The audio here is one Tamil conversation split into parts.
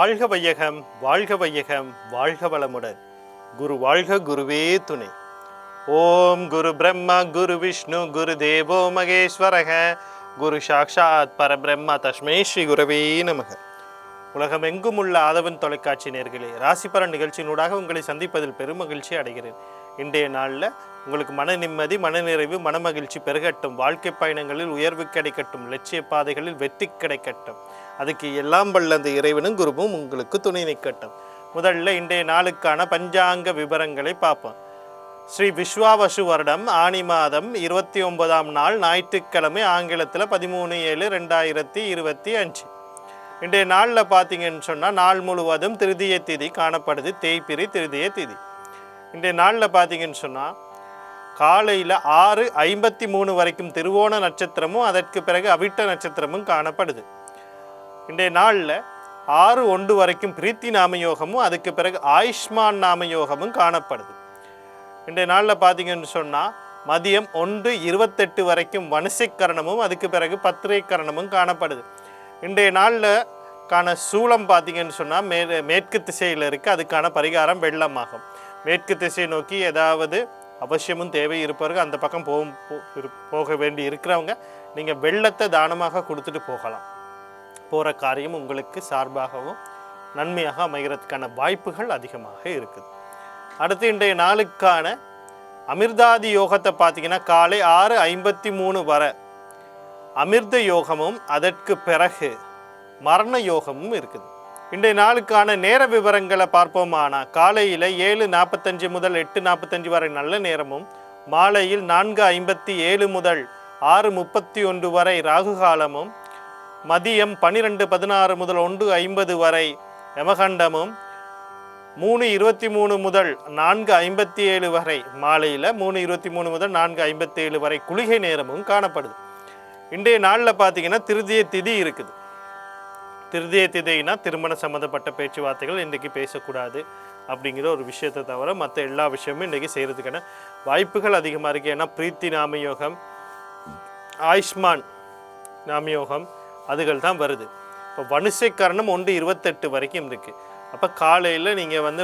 வாழ்க வையகம் வாழ்க வையகம் வாழ்க வளமுடன். குரு வாழ்க குருவே துணை. ஓம் குரு பிரம்மா குரு விஷ்ணு குரு தேவோ மகேஸ்வரக. குரு சாக்ஷாத் பரபிரம்மா தஷ்மே ஸ்ரீ குரவே நமக. உலகமெங்கும் உள்ள ஆதவன் தொலைக்காட்சி நேர்களே ராசிபரன் நிகழ்ச்சியினூடாக உங்களை சந்திப்பதில் பெரும் மகிழ்ச்சி அடைகிறேன். இன்றைய நாளில் உங்களுக்கு மன நிம்மதி மனநிறைவு மனமகிழ்ச்சி பெருகட்டும். வாழ்க்கை பயணங்களில் உயர்வு கிடைக்கட்டும். லட்சிய பாதைகளில் வெற்றி கிடைக்கட்டும். அதுக்கு எல்லாம் வல்ல அந்த இறைவனும் குருவும் உங்களுக்கு துணை நிற்கட்டும். முதல்ல இன்றைய நாளுக்கான பஞ்சாங்க விவரங்களை பார்ப்போம். ஸ்ரீ விஸ்வாவசு வருடம் ஆனி மாதம் இருபத்தி ஒன்பதாம் நாள் ஞாயிற்றுக்கிழமை ஆங்கிலத்தில் பதிமூணு ஏழு ரெண்டாயிரத்தி இருபத்தி அஞ்சு. இன்றைய நாளில் பார்த்தீங்கன்னு சொன்னால் நாள் முழுவதும் திருதிய திதி காணப்படுது. தேய்பிரி திருதிய திதி. இன்றைய நாளில் பார்த்தீங்கன்னு சொன்னால் காலையில் ஆறு ஐம்பத்தி மூணு வரைக்கும் திருவோண நட்சத்திரமும் அதற்கு பிறகு அவிட்ட நட்சத்திரமும் காணப்படுது. இன்றைய நாளில் ஆறு ஒன்று வரைக்கும் பிரீத்தி நாமயோகமும் அதுக்கு பிறகு ஆயுஷ்மான் நாமயோகமும் காணப்படுது. இன்றைய நாளில் பார்த்தீங்கன்னு சொன்னால் மதியம் ஒன்று இருபத்தெட்டு வரைக்கும் வனுசைக்கரணமும் அதுக்கு பிறகு பத்திரைக்கரணமும் காணப்படுது. இன்றைய நாளில் கான சூளம் பார்த்தீங்கன்னு சொன்னால் மே மேற்கு திசையில் இருக்குது அதுக்கான பரிகாரம் வெள்ளமாகும். மேற்கு திசை நோக்கி ஏதாவது அவசியமும் தேவை இருப்பவர்கள் அந்த பக்கம் போகும் போ- போக வேண்டி இருக்கிறவங்க நீங்கள் வெள்ளத்தை தானமாக கொடுத்துட்டு போகலாம். போகிற காரியம் உங்களுக்கு சார்பாகவும் நன்மையாக அமைகிறதுக்கான வாய்ப்புகள் அதிகமாக இருக்குது. அடுத்து இன்றைய நாளுக்கான அமிர்தாதி யோகத்தை பார்த்தீங்கன்னா காலை ஆறு ஐம்பத்தி மூணு வரை அமிர்த யோகமும் அதற்கு பிறகு மரண யோகமும் இருக்குது. இன்றைய நாளுக்கான நேர விவரங்களை பார்ப்போமானா காலையில் ஏழு நாற்பத்தஞ்சு முதல் எட்டு நாற்பத்தஞ்சு வரை நல்ல நேரமும் மாலையில் நான்கு ஐம்பத்தி ஏழு முதல் ஆறு முப்பத்தி ஒன்று வரை ராகு காலமும் மதியம் பன்னிரெண்டு பதினாறு முதல் ஒன்று ஐம்பது வரை யமகண்டமும் மூணு இருபத்தி மூணு முதல் நான்கு ஐம்பத்தி ஏழு வரை மாலையில் மூணு இருபத்தி மூணு முதல் நான்கு ஐம்பத்தி ஏழு வரை குளிகை நேரமும் காணப்படுது. இன்றைய நாளில் பார்த்தீங்கன்னா திருதிய திதி இருக்குது. திருதிய திதைனா திருமண சம்மந்தப்பட்ட பேச்சுவார்த்தைகள் இன்றைக்கி பேசக்கூடாது அப்படிங்கிற ஒரு விஷயத்தை தவிர மற்ற எல்லா விஷயமும் இன்றைக்கி செய்கிறதுக்கான வாய்ப்புகள் அதிகமாக இருக்குது ஏன்னா பிரீத்தி நாமயோகம் ஆயுஷ்மான் நாமயோகம் அதுகள் தான் வருது. இப்போ வனுசைக்கரணம் ஒன்று இருபத்தெட்டு வரைக்கும் இருக்குது அப்போ காலையில் நீங்கள் வந்து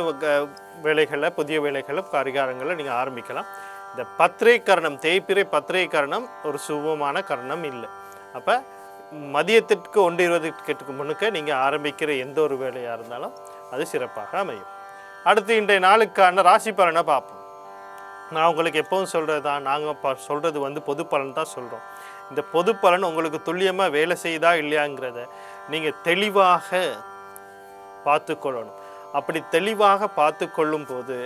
வேலைகளை புதிய வேலைகளை பரிகாரங்களை நீங்கள் ஆரம்பிக்கலாம். இந்த பத்திரை கரணம் தேய்பிரை பத்திரை கரணம் ஒரு சுபமான கரணம் இல்லை. அப்போ மதியத்திற்கு ஒன்று இருபதுக்கு முன்னுக்க நீங்கள் ஆரம்பிக்கிற எந்த ஒரு வேலையாக இருந்தாலும் அது சிறப்பாக அமையும். அடுத்து இன்றைய நாளுக்கான ராசி பலனை பார்ப்போம். நான் உங்களுக்கு எப்பவும் சொல்கிறது தான் நாங்கள் ப சொல்கிறது வந்து பொது பலன் தான் சொல்கிறோம் இந்த பொது பலன் உங்களுக்கு துல்லியமாக வேலை செய்யுதா இல்லையாங்கிறத நீங்கள் தெளிவாக பார்த்துக்கொள்ளணும். அப்படி தெளிவாக பார்த்து கொள்ளும் போது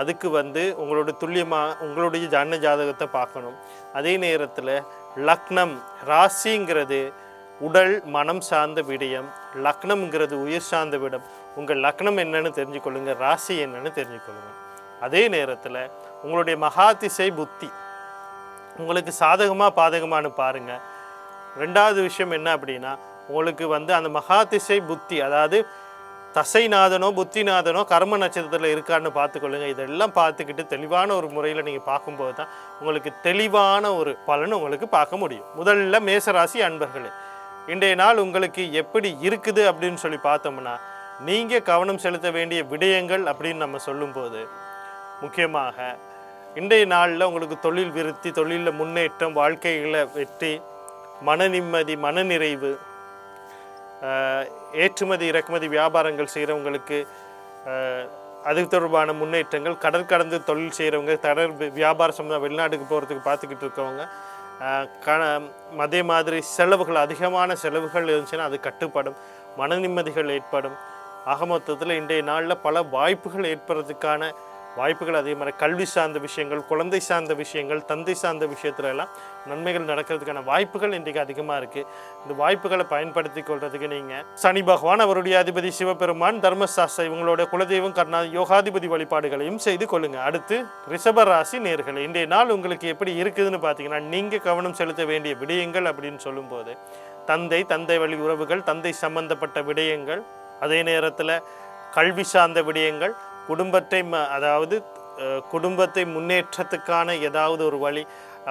அதுக்கு வந்து உங்களோட துல்லியமாக உங்களுடைய ஜன்ன ஜாதகத்தை பார்க்கணும். அதே நேரத்தில் லக்னம் ராசிங்கிறது உடல் மனம் சார்ந்த விடயம். லக்னம்ங்கிறது உயிர் சார்ந்த விடம். உங்கள் லக்னம் என்னன்னு தெரிஞ்சுக்கொள்ளுங்க ராசி என்னன்னு தெரிஞ்சுக்கொள்ளுங்க. அதே நேரத்தில் உங்களுடைய மகாதிசை புத்தி. உங்களுக்கு சாதகமாக பாதகமானு பாருங்க. ரெண்டாவது விஷயம் என்ன அப்படின்னா உங்களுக்கு வந்து அந்த மகாதிசை புத்தி அதாவது தசைநாதனோ புத்திநாதனோ கர்ம நட்சத்திரத்தில் இருக்கான்னு பார்த்துக்கொள்ளுங்க. இதெல்லாம் பார்த்துக்கிட்டு தெளிவான ஒரு முறையில் நீங்கள் பார்க்கும்போது தான் உங்களுக்கு தெளிவான ஒரு பலன் உங்களுக்கு பார்க்க முடியும். முதல்ல மேசராசி அன்பர்களே இன்றைய நாள் உங்களுக்கு எப்படி இருக்குது அப்படின்னு சொல்லி பார்த்தோம்னா நீங்கள் கவனம் செலுத்த வேண்டிய விடயங்கள் அப்படின்னு நம்ம சொல்லும்போது முக்கியமாக இன்றைய நாளில் உங்களுக்கு தொழில் விருத்தி தொழிலில் முன்னேற்றம் வாழ்க்கையில் வெற்றி மன நிம்மதி மனநிறைவு நிறைவு ஏற்றுமதி இறக்குமதி வியாபாரங்கள் செய்கிறவங்களுக்கு அது தொடர்பான முன்னேற்றங்கள் கடல் கடந்து தொழில் செய்கிறவங்க கடல் வியாபாரம் வியாபார வெளிநாட்டுக்கு போகிறதுக்கு பார்த்துக்கிட்டு இருக்கவங்க க அதே மாதிரி செலவுகள் அதிகமான செலவுகள் இருந்துச்சுன்னா அது கட்டுப்படும் மன நிம்மதிகள் ஏற்படும். ஆக மொத்தத்தில் இன்றைய நாளில் பல வாய்ப்புகள் ஏற்படுறதுக்கான வாய்ப்புகள் அதே மாதிரி கல்வி சார்ந்த விஷயங்கள் குழந்தை சார்ந்த விஷயங்கள் தந்தை சார்ந்த விஷயத்துல எல்லாம் நன்மைகள் நடக்கிறதுக்கான வாய்ப்புகள் இன்றைக்கு அதிகமாக இருக்குது இந்த வாய்ப்புகளை பயன்படுத்தி கொள்றதுக்கு நீங்கள் சனி பகவான் அவருடைய அதிபதி சிவபெருமான் தர்மசாஸ்திர இவங்களோட குலதெய்வம் கர்ணா யோகாதிபதி வழிபாடுகளையும் செய்து கொள்ளுங்கள் அடுத்து ரிஷப ராசி நேர்கள். இன்றைய நாள் உங்களுக்கு எப்படி இருக்குதுன்னு பார்த்தீங்கன்னா நீங்கள் கவனம் செலுத்த வேண்டிய விடயங்கள் அப்படின்னு சொல்லும்போது தந்தை தந்தை வழி உறவுகள் தந்தை சம்பந்தப்பட்ட விடயங்கள் அதே நேரத்தில் கல்வி சார்ந்த விடயங்கள் குடும்பத்தை ம- அதாவது குடும்பத்தை முன்னேற்றத்துக்கான ஏதாவது ஒரு வழி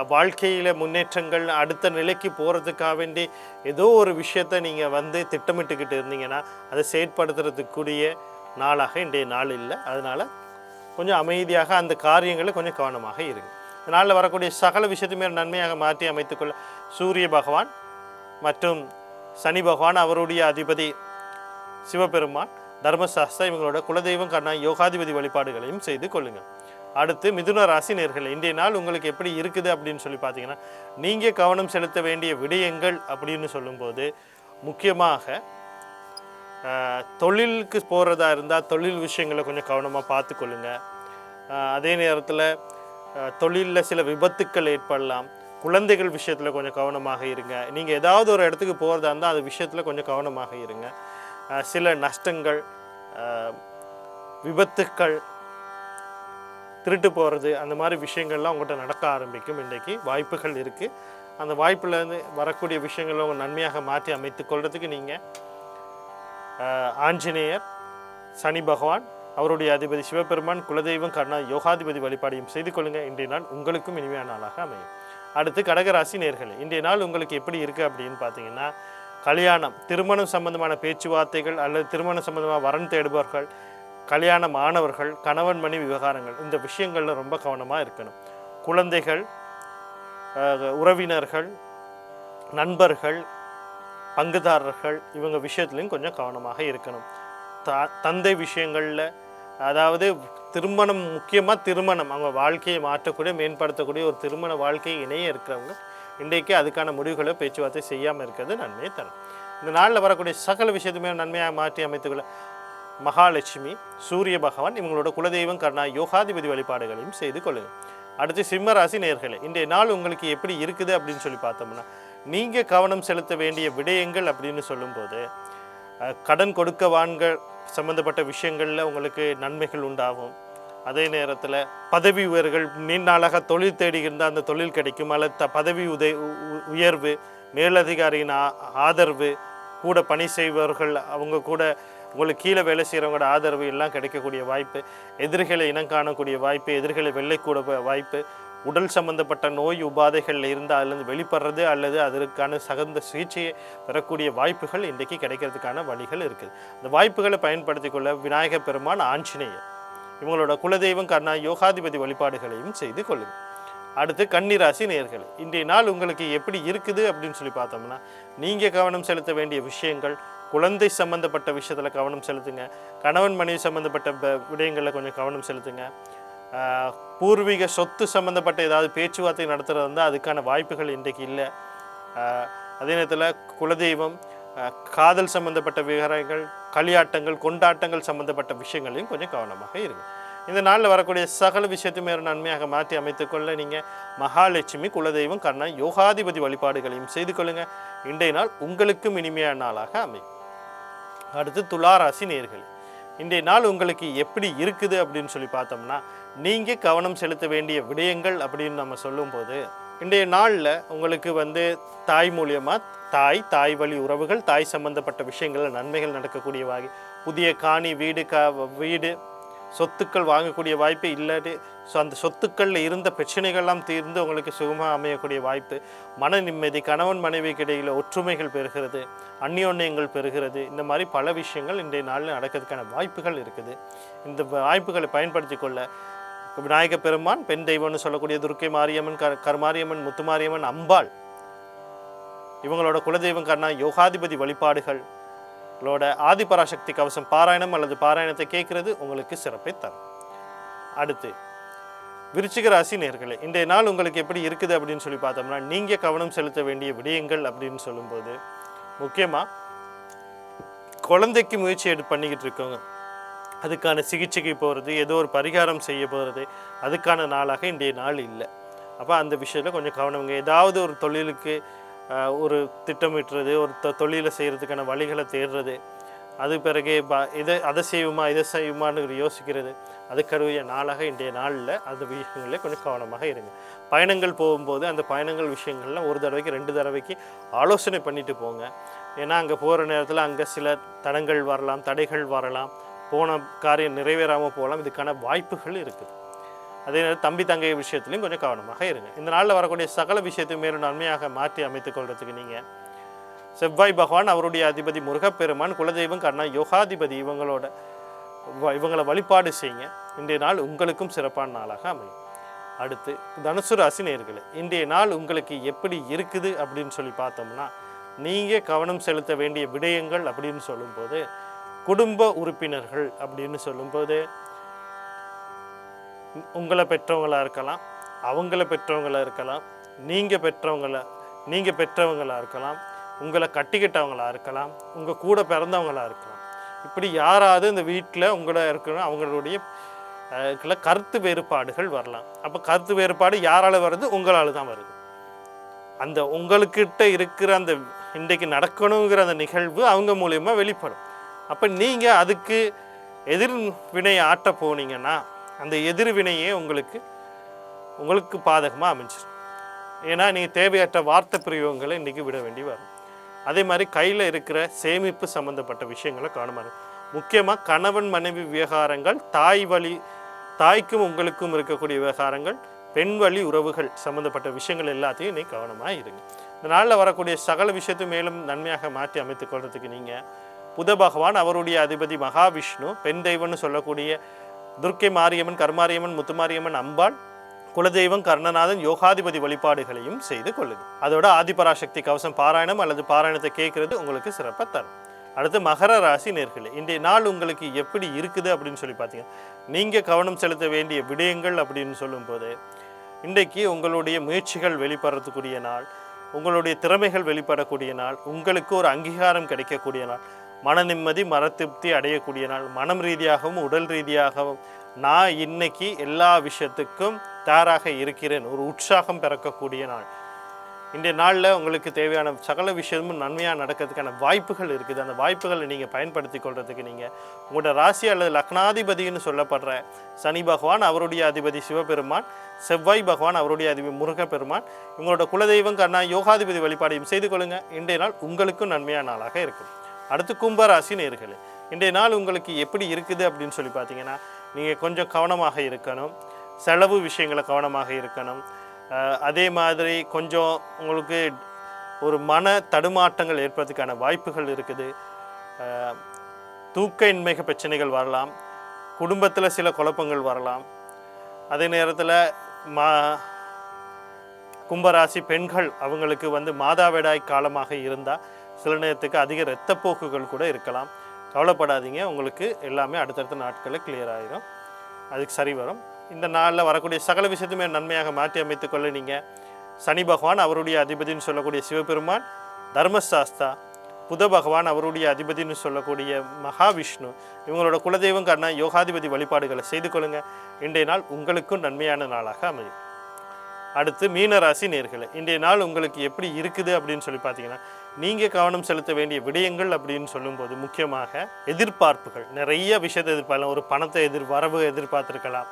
வாழ்க்கையில் முன்னேற்றங்கள் அடுத்த நிலைக்கு போகிறதுக்காக வேண்டி ஏதோ ஒரு விஷயத்தை நீங்கள் வந்து திட்டமிட்டுக்கிட்டு இருந்தீங்கன்னா அதை செயற்படுத்துறதுக்குரிய நாளாக இன்றைய நாள் இல்லை. அதனால் கொஞ்சம் அமைதியாக அந்த காரியங்களை கொஞ்சம் கவனமாக இருங்க. இதனால் வரக்கூடிய சகல விஷயத்தையுமே நன்மையாக மாற்றி அமைத்துக்கொள்ள சூரிய பகவான் மற்றும் சனி பகவான் அவருடைய அதிபதி சிவபெருமான் தர்மசாஸ்திரம் இவங்களோட குலதெய்வம் கண்ணா யோகாதிபதி வழிபாடுகளையும் செய்து கொள்ளுங்கள். அடுத்து மிதுன ராசி நேர்கள் இன்றைய நாள் உங்களுக்கு எப்படி இருக்குது அப்படின்னு சொல்லி பார்த்தீங்கன்னா நீங்கள் கவனம் செலுத்த வேண்டிய விடயங்கள் அப்படின்னு சொல்லும்போது முக்கியமாக தொழிலுக்கு போகிறதா இருந்தால் தொழில் விஷயங்களை கொஞ்சம் கவனமாக பார்த்துக்கொள்ளுங்க. அதே நேரத்தில் தொழிலில் சில விபத்துக்கள் ஏற்படலாம். குழந்தைகள் விஷயத்தில் கொஞ்சம் கவனமாக இருங்க. நீங்கள் ஏதாவது ஒரு இடத்துக்கு போகிறதா இருந்தால் அது விஷயத்தில் கொஞ்சம் கவனமாக இருங்க. சில நஷ்டங்கள் ஆஹ், விபத்துக்கள் திருட்டு போகிறது அந்த மாதிரி விஷயங்கள்லாம் உங்கள்கிட்ட நடக்க ஆரம்பிக்கும். இன்றைக்கி வாய்ப்புகள் இருக்குது அந்த வாய்ப்புலேருந்து வரக்கூடிய விஷயங்களை உங்கள் நன்மையாக மாற்றி அமைத்து கொள்றதுக்கு நீங்கள் ஆஞ்சநேயர் சனி பகவான் அவருடைய அதிபதி சிவபெருமான் குலதெய்வம் கர்ணா யோகாதிபதி வழிபாடையும் செய்து கொள்ளுங்கள் இன்றைய நாள் உங்களுக்கும் இனிமையான நாளாக அமையும். அடுத்து கடகராசி நேர்களே இன்றைய நாள் உங்களுக்கு எப்படி இருக்குது அப்படின்னு பார்த்தீங்கன்னா கல்யாணம் திருமணம் சம்பந்தமான பேச்சுவார்த்தைகள் அல்லது திருமணம் சம்பந்தமாக வரன் தேடுபவர்கள் கல்யாணம் மாணவர்கள் கணவன் மனைவி விவகாரங்கள் இந்த விஷயங்களில் ரொம்ப கவனமாக இருக்கணும். குழந்தைகள் உறவினர்கள் நண்பர்கள் பங்குதாரர்கள் இவங்க விஷயத்துலையும் கொஞ்சம் கவனமாக இருக்கணும். த தந்தை விஷயங்களில் அதாவது திருமணம் முக்கியமாக திருமணம் அவங்க வாழ்க்கையை மாற்றக்கூடிய மேம்படுத்தக்கூடிய ஒரு திருமண வாழ்க்கை இணைய இருக்கிறவங்க இன்றைக்கு அதுக்கான முடிவுகளை பேச்சுவார்த்தை செய்யாமல் இருக்கிறது நன்மையை தரும். இந்த நாளில் வரக்கூடிய சகல விஷயத்துமே நன்மையாக மாற்றி அமைத்துக்கொள்ள மகாலட்சுமி சூரிய பகவான் இவங்களோட குலதெய்வம் கர்ணா யோகாதிபதி வழிபாடுகளையும் செய்து கொள்ளுங்கள். அடுத்து சிம்ம ராசி நேர்களே இன்றைய நாள் உங்களுக்கு எப்படி இருக்குது அப்படின்னு சொல்லி பார்த்தோம்னா நீங்கள் கவனம் செலுத்த வேண்டிய விடயங்கள் அப்படின்னு சொல்லும்போது கடன் கடன் கொடுக்கவான்கள் சம்மந்தப்பட்ட விஷயங்களில் உங்களுக்கு நன்மைகள் உண்டாகும். அதே நேரத்தில் பதவி உயர்கள் நீண்ட நாளாக தொழில் தேடி இருந்தால் அந்த தொழில் கிடைக்கும். அல்லது த பதவி உதய உ- உயர்வு மேலதிகாரியின் ஆ- ஆதரவு கூட பணி செய்பவர்கள் அவங்க கூட உங்களுக்கு கீழே வேலை செய்கிறவங்களோட ஆதரவு எல்லாம் கிடைக்கக்கூடிய வாய்ப்பு எதிரிகளை இனம் காணக்கூடிய வாய்ப்பு எதிர்களை வெள்ளைக்கூட கூட வாய்ப்பு உடல் சம்பந்தப்பட்ட நோய் உபாதைகள் இருந்தால் அல்லது வெளிப்படுறது அல்லது அதற்கான சகந்த சிகிச்சையை பெறக்கூடிய வாய்ப்புகள் இன்றைக்கு கிடைக்கிறதுக்கான வழிகள் இருக்குது. அந்த வாய்ப்புகளை பயன்படுத்தி கொள்ள விநாயகப் பெருமான் ஆஞ்சநேயர். இவங்களோட குலதெய்வம் கர்ணா யோகாதிபதி வழிபாடுகளையும் செய்து கொள்ளுங்கள். அடுத்து கன்னிராசி நேர்கள் இன்றைய நாள் உங்களுக்கு எப்படி இருக்குது அப்படின்னு சொல்லி பார்த்தோம்னா நீங்கள் கவனம் செலுத்த வேண்டிய விஷயங்கள் குழந்தை சம்பந்தப்பட்ட விஷயத்தில் கவனம் செலுத்துங்க. கணவன் மனைவி சம்மந்தப்பட்ட விடயங்களில் கொஞ்சம் கவனம் செலுத்துங்க. பூர்வீக சொத்து சம்மந்தப்பட்ட ஏதாவது பேச்சுவார்த்தை நடத்துகிறது இருந்தால் அதுக்கான வாய்ப்புகள் இன்றைக்கு இல்லை. அதே நேரத்தில் குலதெய்வம் காதல் சம்பந்தப்பட்ட விவகாரங்கள் களியாட்டங்கள் கொண்டாட்டங்கள் சம்பந்தப்பட்ட விஷயங்களையும் கொஞ்சம் கவனமாக இருங்க. இந்த நாளில் வரக்கூடிய சகல விஷயத்தையுமே ஒரு நன்மையாக மாற்றி அமைத்துக்கொள்ள நீங்கள் மகாலட்சுமி குலதெய்வம் கர்ணா யோகாதிபதி வழிபாடுகளையும் செய்து கொள்ளுங்கள் இன்றைய நாள் உங்களுக்கும் இனிமையான நாளாக அமையும். அடுத்து துளாராசி நேர்கள். இன்றைய நாள் உங்களுக்கு எப்படி இருக்குது அப்படின்னு சொல்லி பார்த்தோம்னா நீங்கள் கவனம் செலுத்த வேண்டிய விடயங்கள் அப்படின்னு நம்ம சொல்லும்போது இன்றைய நாளில் உங்களுக்கு வந்து தாய் மூலியமாக தாய் தாய் வழி உறவுகள் தாய் சம்பந்தப்பட்ட விஷயங்களில் நன்மைகள் நடக்கக்கூடிய வகை புதிய காணி வீடு கா வீடு சொத்துக்கள் வாங்கக்கூடிய வாய்ப்பு இல்லாட்டி ஸோ அந்த சொத்துக்களில் இருந்த பிரச்சனைகள்லாம் தீர்ந்து உங்களுக்கு சுகமாக அமையக்கூடிய வாய்ப்பு. மன நிம்மதி கணவன் மனைவிக்கு இடையில் ஒற்றுமைகள் பெறுகிறது அந்யோன்யங்கள் பெறுகிறது இந்த மாதிரி பல விஷயங்கள் இன்றைய நாளில் நடக்கிறதுக்கான வாய்ப்புகள் இருக்குது. இந்த வாய்ப்புகளை பயன்படுத்தி கொள்ள விநாயக பெருமான் பெண் தெய்வம்னு சொல்லக்கூடிய துர்க்கை மாரியம்மன் கர் கருமாரியம்மன் முத்துமாரியம்மன் அம்பாள். இவங்களோட குலதெய்வம் கண்ணா யோகாதிபதி வழிபாடுகள். ஆதிபராசக்தி கவசம் பாராயணம் அல்லது பாராயணத்தை கேட்கறது உங்களுக்கு சிறப்பை தரும். அடுத்து விருச்சிக ராசி நேர்களே இன்றைய நாள் உங்களுக்கு எப்படி இருக்குது அப்படின்னு சொல்லி பார்த்தோம்னா நீங்கள் கவனம் செலுத்த வேண்டிய விடயங்கள் அப்படின்னு சொல்லும்போது முக்கியமாக குழந்தைக்கு முயற்சி எடு பண்ணிக்கிட்டு இருக்கோங்க அதுக்கான சிகிச்சைக்கு போகிறது ஏதோ ஒரு பரிகாரம் செய்ய போகிறது அதுக்கான நாளாக இன்றைய நாள் இல்லை. அப்போ அந்த விஷயத்தில் கொஞ்சம் கவனமுங்க ஏதாவது ஒரு தொழிலுக்கு ஒரு திட்டமிட்டுறது ஒரு தொ- தொழிலை செய்கிறதுக்கான வழிகளை தேடுறது அது பிறகு ப இதை அதை செய்வோமா இதை செய்வோமான்னு யோசிக்கிறது அதுக்கருவிய நாளாக இன்றைய நாளில் அந்த விஷயங்களில் கொஞ்சம் கவனமாக இருங்க. பயணங்கள் போகும்போது அந்த பயணங்கள் விஷயங்கள்லாம் ஒரு தடவைக்கு ரெண்டு தடவைக்கு ஆலோசனை பண்ணிட்டு போங்க. ஏன்னா அங்கே போகிற நேரத்தில் அங்கே சில தடங்கள் வரலாம் தடைகள் வரலாம். போன காரியம் நிறைவேறாமல் போகலாம். இதுக்கான வாய்ப்புகள் இருக்குது. அதே நேரம் தம்பி தங்கை விஷயத்துலையும் கொஞ்சம் கவனமாக இருங்க. இந்த நாளில் வரக்கூடிய சகல விஷயத்தையும் மேலும் நன்மையாக மாற்றி அமைத்துக் கொள்றதுக்கு நீங்கள் செவ்வாய் பகவான் அவருடைய அதிபதி முருகப்பெருமான் குலதெய்வம் கண்ணா யோகாதிபதி இவங்களோட இவங்களை வழிபாடு செய்யுங்க. இன்றைய நாள் உங்களுக்கும் சிறப்பான நாளாக அமையும். அடுத்து தனுசு ராசி நேர்களே இன்றைய நாள் உங்களுக்கு எப்படி இருக்குது அப்படின்னு சொல்லி பார்த்தோம்னா நீங்கள் கவனம் செலுத்த வேண்டிய விடயங்கள் அப்படின்னு சொல்லும்போது குடும்ப உறுப்பினர்கள் அப்படின்னு சொல்லும்போது உங்களை பெற்றவங்களாக இருக்கலாம் அவங்கள பெற்றவங்களாக இருக்கலாம் நீங்கள் பெற்றவங்கள நீங்கள் பெற்றவங்களாக இருக்கலாம் உங்களை கட்டிக்கிட்டவங்களா இருக்கலாம் உங்கள் கூட பிறந்தவங்களாக இருக்கலாம். இப்படி யாராவது இந்த வீட்டில் உங்களை இருக்கணும் அவங்களுடைய கருத்து வேறுபாடுகள் வரலாம். அப்போ கருத்து வேறுபாடு யாரால் வருது? உங்களால் தான் வருது. அந்த உங்களுக்கிட்ட இருக்கிற அந்த இன்றைக்கு நடக்கணுங்கிற அந்த நிகழ்வு அவங்க மூலயமா வெளிப்படும். அப்போ நீங்கள் அதுக்கு எதிர் வினையை ஆட்ட போனீங்கன்னா அந்த எதிர்வினையே உங்களுக்கு உங்களுக்கு பாதகமாக அமைஞ்சிடும் ஏன்னா நீங்கள் தேவையற்ற வார்த்தை பிரயோகங்களை இன்றைக்கி விட வேண்டி வரும். அதே மாதிரி கையில் இருக்கிற சேமிப்பு சம்மந்தப்பட்ட விஷயங்களை கவனமாக முக்கியமாக கணவன் மனைவி விவகாரங்கள் தாய் வழி தாய்க்கும் உங்களுக்கும் இருக்கக்கூடிய விவகாரங்கள் பெண் வழி உறவுகள் சம்மந்தப்பட்ட விஷயங்கள் எல்லாத்தையும் நீ கவனமாக இருங்க. இந்த நாளில் வரக்கூடிய சகல விஷயத்தையும் மேலும் நன்மையாக மாற்றி அமைத்துக் கொள்றதுக்கு நீங்கள் புத பகவான் அவருடைய அதிபதி மகாவிஷ்ணு பெண் தெய்வம்னு சொல்லக்கூடிய துர்க்கை மாரியம்மன் கர்மாரியம்மன் முத்துமாரியம்மன் அம்பாள் குலதெய்வம் கர்ணநாதன் யோகாதிபதி வழிபாடுகளையும் செய்து கொள்ளுது. அதோட ஆதிபராசக்தி கவசம் பாராயணம் அல்லது பாராயணத்தை கேட்கறது உங்களுக்கு சிறப்பாக தரும். அடுத்து மகர ராசி நேர்களே இன்றைய நாள் உங்களுக்கு எப்படி இருக்குது அப்படின்னு சொல்லி பார்த்தீங்கன்னா நீங்கள் கவனம் செலுத்த வேண்டிய விடயங்கள் அப்படின்னு சொல்லும்போது இன்றைக்கு உங்களுடைய முயற்சிகள் வெளிப்படுறதுக்குரிய நாள் உங்களுடைய திறமைகள் வெளிப்படக்கூடிய நாள் உங்களுக்கு ஒரு அங்கீகாரம் கிடைக்கக்கூடிய நாள். மன நிம்மதி மன திருப்தி அடையக்கூடிய நாள். மனம் ரீதியாகவும் உடல் ரீதியாகவும் நான் இன்னைக்கு எல்லா விஷயத்துக்கும் தயாராக இருக்கிறேன். ஒரு உற்சாகம் பிறக்கக்கூடிய நாள். இன்றைய நாளில் உங்களுக்கு தேவையான சகல விஷயமும் நன்மையாக நடக்கிறதுக்கான வாய்ப்புகள் இருக்குது. அந்த வாய்ப்புகளை நீங்கள் பயன்படுத்தி கொள்கிறதுக்கு நீங்கள் உங்களோட ராசி அல்லது லக்னாதிபதினு சொல்லப்படுற சனி பகவான் அவருடைய அதிபதி சிவபெருமான் செவ்வாய் பகவான் அவருடைய அதிபதி முருகப்பெருமான் உங்களோட குலதெய்வம் கண்ணா யோகாதிபதி வழிபாடையும் செய்து கொள்ளுங்கள் இன்றைய நாள் உங்களுக்கும் நன்மையான நாளாக இருக்கும். அடுத்து கும்பராசி நேர்களே இன்றைய நாள் உங்களுக்கு எப்படி இருக்குது அப்படின்னு சொல்லி பார்த்தீங்கன்னா நீங்கள் கொஞ்சம் கவனமாக இருக்கணும். செலவு விஷயங்களை கவனமாக இருக்கணும். அதே மாதிரி கொஞ்சம் உங்களுக்கு ஒரு மன தடுமாற்றங்கள் ஏற்படுறதுக்கான வாய்ப்புகள் இருக்குது. தூக்க இன்மைக பிரச்சனைகள் வரலாம். குடும்பத்தில் சில குழப்பங்கள் வரலாம். அதே நேரத்தில் மா கும்பராசி பெண்கள் அவங்களுக்கு வந்து மாதாவிடாய் காலமாக இருந்தால் சில நேரத்துக்கு அதிக இரத்தப்போக்குகள் கூட இருக்கலாம். கவலைப்படாதீங்க. உங்களுக்கு எல்லாமே அடுத்தடுத்த நாட்களில் கிளியர் ஆகிடும் அதுக்கு சரி வரும். இந்த நாளில் வரக்கூடிய சகல விஷயத்துமே நன்மையாக மாற்றி அமைத்துக்கொள்ள நீங்கள் சனி பகவான் அவருடைய அதிபதின்னு சொல்லக்கூடிய சிவபெருமான் தர்மசாஸ்தா புத பகவான் அவருடைய அதிபதின்னு சொல்லக்கூடிய மகாவிஷ்ணு இவங்களோட குலதெய்வம் கண்ணா யோகாதிபதி வழிபாடுகளை செய்து கொள்ளுங்கள் இன்றைய நாள் உங்களுக்கும் நன்மையான நாளாக அமையும். அடுத்து மீனராசி நேர்களை. இன்றைய நாள் உங்களுக்கு எப்படி இருக்குது அப்படின்னு சொல்லி பார்த்தீங்கன்னா நீங்கள் கவனம் செலுத்த வேண்டிய விடயங்கள் அப்படின்னு சொல்லும்போது முக்கியமாக எதிர்பார்ப்புகள். நிறைய விஷயத்தை எதிர்பார்க்கலாம். ஒரு பணத்தை எதிர் வரவு எதிர்பார்த்துருக்கலாம்.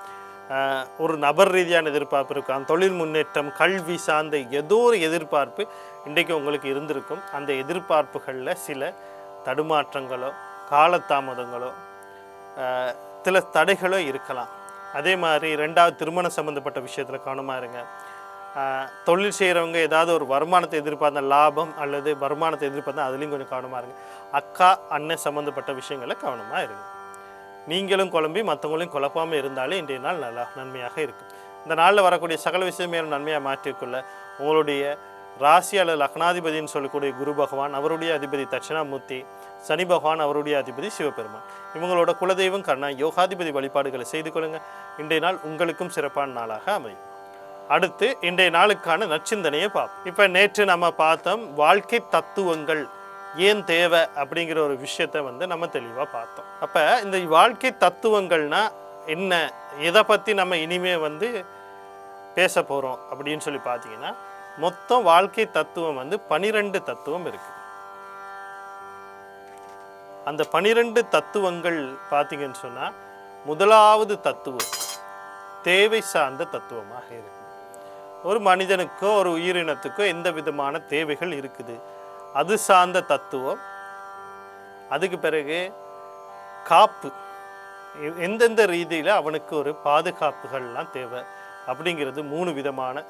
ஒரு நபர் ரீதியான எதிர்பார்ப்பு இருக்கலாம். தொழில் முன்னேற்றம் கல்வி சார்ந்த ஏதோ ஒரு எதிர்பார்ப்பு இன்றைக்கு உங்களுக்கு இருந்திருக்கும். அந்த எதிர்பார்ப்புகளில் சில தடுமாற்றங்களோ காலதாமதங்களோ சில தடைகளோ இருக்கலாம். அதே மாதிரி ரெண்டாவது திருமணம் சம்மந்தப்பட்ட விஷயத்தில் கவனமாக இருங்க. தொழில் செய்கிறவங்க ஏதாவது ஒரு வருமானத்தை எதிர்பார்த்த லாபம் அல்லது வருமானத்தை எதிர்பார்த்தா அதுலேயும் கொஞ்சம் கவனமாக இருங்க. அக்கா அண்ணன் சம்மந்தப்பட்ட விஷயங்களை கவனமாக இருங்க. நீங்களும் குழம்பி மற்றவங்களையும் குழப்பாமல் இருந்தாலே இன்றைய நாள் நல்லா நன்மையாக இருக்கும். இந்த நாளில் வரக்கூடிய சகல விஷயம் மேலும் நன்மையாக மாற்றிக்கொள்ள உங்களுடைய ராசி அல்லது லக்னாதிபதினு சொல்லக்கூடிய குரு பகவான் அவருடைய அதிபதி தட்சிணாமூர்த்தி சனி பகவான் அவருடைய அதிபதி சிவபெருமான். இவங்களோட குலதெய்வம் கண்ணா யோகாதிபதி வழிபாடுகளை செய்து கொள்ளுங்கள் இன்றைய நாள் உங்களுக்கும் சிறப்பான நாளாக அமையும். அடுத்து இன்றைய நாளுக்கான நச்சிந்தனையை பார்ப்போம். இப்போ நேற்று நம்ம பார்த்தோம் வாழ்க்கை தத்துவங்கள் ஏன் தேவை அப்படிங்கிற ஒரு விஷயத்தை வந்து நம்ம தெளிவாக பார்த்தோம். அப்போ இந்த வாழ்க்கை தத்துவங்கள்னா என்ன? எதை பற்றி நம்ம இனிமே வந்து பேச போகிறோம் அப்படின்னு சொல்லி பார்த்தீங்கன்னா மொத்தம் வாழ்க்கை தத்துவம் வந்து பனிரெண்டு தத்துவம் இருக்குது அந்த பனிரெண்டு தத்துவங்கள் பார்த்தீங்கன்னு சொன்னால் முதலாவது தத்துவம் தேவை சார்ந்த தத்துவமாக இருக்குது ஒரு மனிதனுக்கோ ஒரு உயிரினத்துக்கோ எந்த விதமான தேவைகள் இருக்குது? அது சார்ந்த தத்துவம். அதுக்கு பிறகு காப்பு. எந்தெந்த ரீதியில் அவனுக்கு ஒரு பாதுகாப்புகள்லாம் தேவை? அப்படிங்கிறது மூணு விதமான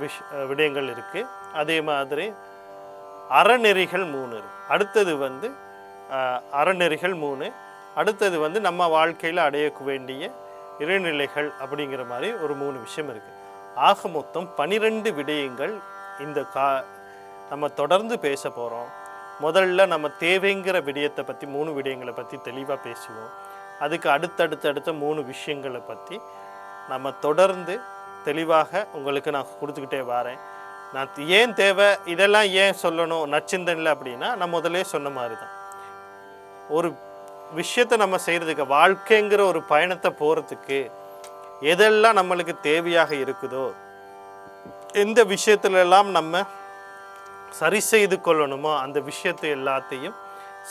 விஷ் விடயங்கள் இருக்குது அதே மாதிரி அறநெறிகள் மூணு. இருக்குது அடுத்தது வந்து அறநெறிகள் மூணு. அடுத்தது வந்து நம்ம வாழ்க்கையில் அடைய வேண்டிய இறைநிலைகள் அப்படிங்கிற மாதிரி ஒரு மூணு விஷயம் இருக்குது ஆக மொத்தம் பனிரெண்டு விடயங்கள் இந்த கா நம்ம தொடர்ந்து பேச போகிறோம் முதல்ல நம்ம தேவைங்கிற விடயத்தை பற்றி மூணு விடயங்களை பற்றி தெளிவாக பேசுவோம். அதுக்கு அடுத்தடுத்த அடுத்த மூணு விஷயங்களை பற்றி நம்ம தொடர்ந்து தெளிவாக உங்களுக்கு நான் கொடுத்துக்கிட்டே வரேன். நான் ஏன் தேவை இதெல்லாம் ஏன் சொல்லணும் நச்சிந்தனில் அப்படின்னா நான் முதல்லே சொன்ன மாதிரி தான் ஒரு விஷயத்தை நம்ம செய்கிறதுக்கு வாழ்க்கைங்கிற ஒரு பயணத்தை போகிறதுக்கு எதெல்லாம் நம்மளுக்கு தேவையாக இருக்குதோ எந்த விஷயத்துலெல்லாம் நம்ம சரி செய்து கொள்ளணுமோ அந்த விஷயத்தை எல்லாத்தையும்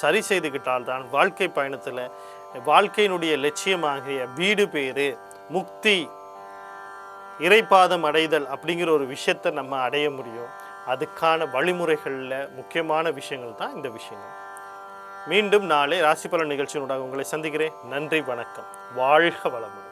சரி செய்துக்கிட்டால் தான் வாழ்க்கை பயணத்தில் வாழ்க்கையினுடைய லட்சியமாகிய வீடு பேறு முக்தி இறைப்பாதம் அடைதல் அப்படிங்கிற ஒரு விஷயத்தை நம்ம அடைய முடியும். அதுக்கான வழிமுறைகளில் முக்கியமான விஷயங்கள் தான் இந்த விஷயங்கள். மீண்டும் நாளை ராசிபலன் நிகழ்ச்சியினூடாக உங்களை சந்திக்கிறேன். நன்றி வணக்கம். வாழ்க வளமுடன்.